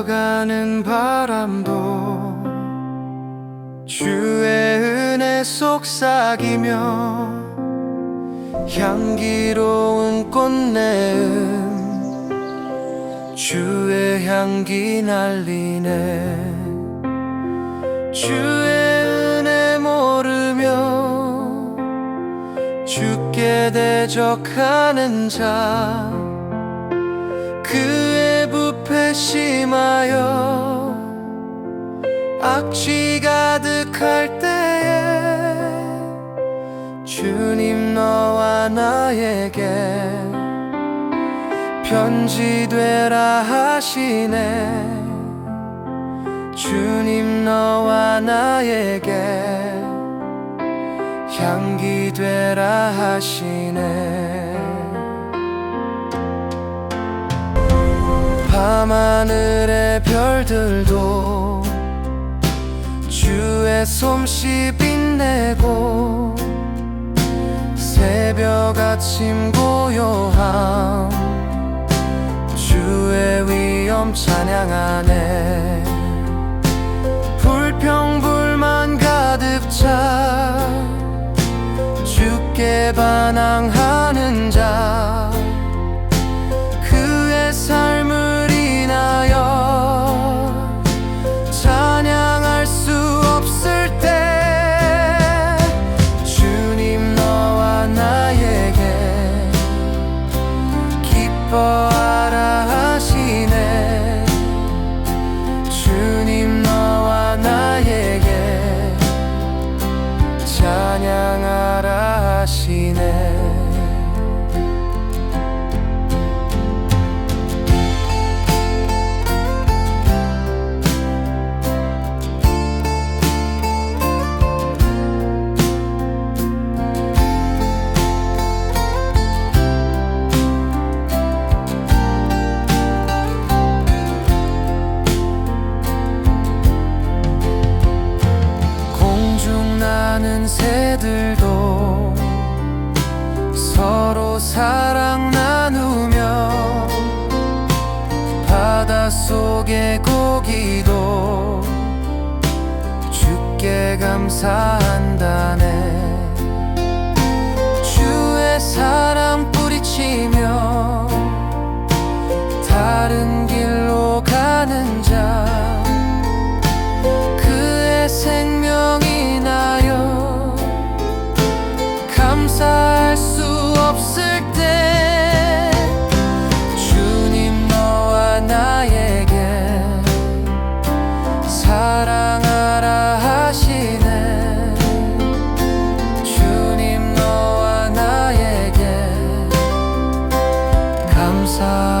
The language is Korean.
스쳐가는 바람도 주의 은혜 속삭이며 향기로운 꽃내음 주의 향기 날리네. 주의 은혜 모르며 주께 대적하는 자 그의 심하여 악취 가득할 때에 주님 너와 나에게 편지되라 하시네. 주님 너와 나에게 향기 되라 하시네 밤하늘의 별들도 주의 솜씨 빛내고 새벽 아침 고요함 주의 위엄 찬양하네 새들도 서로 사랑 나누며 바닷속의 고기도 주께 감사한 sa